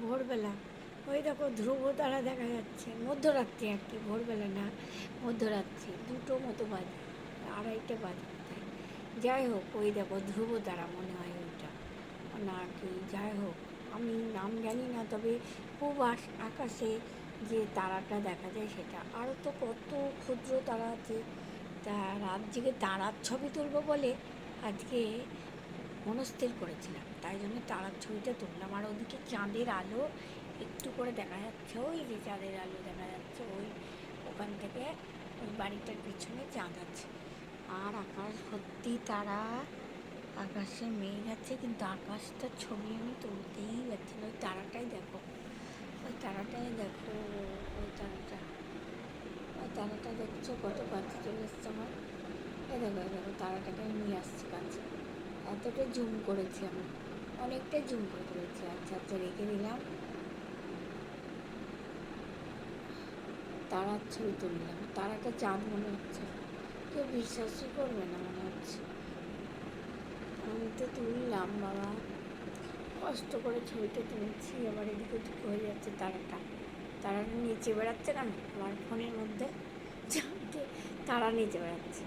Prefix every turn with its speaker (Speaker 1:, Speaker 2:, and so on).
Speaker 1: ভোরবেলা। ওই দেখো ধ্রুব তারা দেখা যাচ্ছে, মধ্যরাত্রি আর কি, ভোরবেলা না, মধ্যরাত্রি, দুটো মতো বাজে, আড়াইটে বাজে। যাই হোক, ওই দেখো ধ্রুব তারা মনে হয় ওইটা। না কি, যাই হোক, আমি নাম জানি না, তবে খুব আকাশে যে তারাটা দেখা যায় সেটা। আরও তো কত ক্ষুদ্র তারা আছে, তা রাত জেগে তারার ছবি তুলবো বলে আজকে মনস্থির করেছিলাম। তাই জন্য তারার ছবিটা তুললাম আর ওদিকে চাঁদের আলো একটু করে দেখা যাচ্ছে। ওই যে চাঁদের আলো দেখা যাচ্ছে, ওই ওখান থেকে ওই বাড়িটার পিছনে চাঁদ আছে। আর আকাশ ভর্তি তারা আকাশে মেঘ আছে, কিন্তু আকাশটার ছবি আমি তুলতেই পারছি না। ওই তারাটাই দেখো। ওই তারাটাই দেখো, ওই তারাটা। ওই তারাটা দেখছ, কত কাছে চলে এসছে আমার। এই দেখো দেখো, তারাটাকে নিয়ে আসছি কাছে। এতটা জুম করেছি আমি। অনেকটা জুম করে তুলেছি আচ্ছা আচ্ছা রেখে দিলাম। তারার ছবি তুললাম তারাটা চাঁদ মনে হচ্ছে। কেউ বিশ্বাসই করবে না মনে হচ্ছে। আমি তো তুললাম, বাবা। কষ্ট করে ছবিটা তুলছি। আবার এদিকে ওদিকে হয়ে যাচ্ছে তারাটা। তারাটা নিচে বেড়াচ্ছে কেন আমার ফোনের মধ্যে। তারা নিচে বেড়াচ্ছে।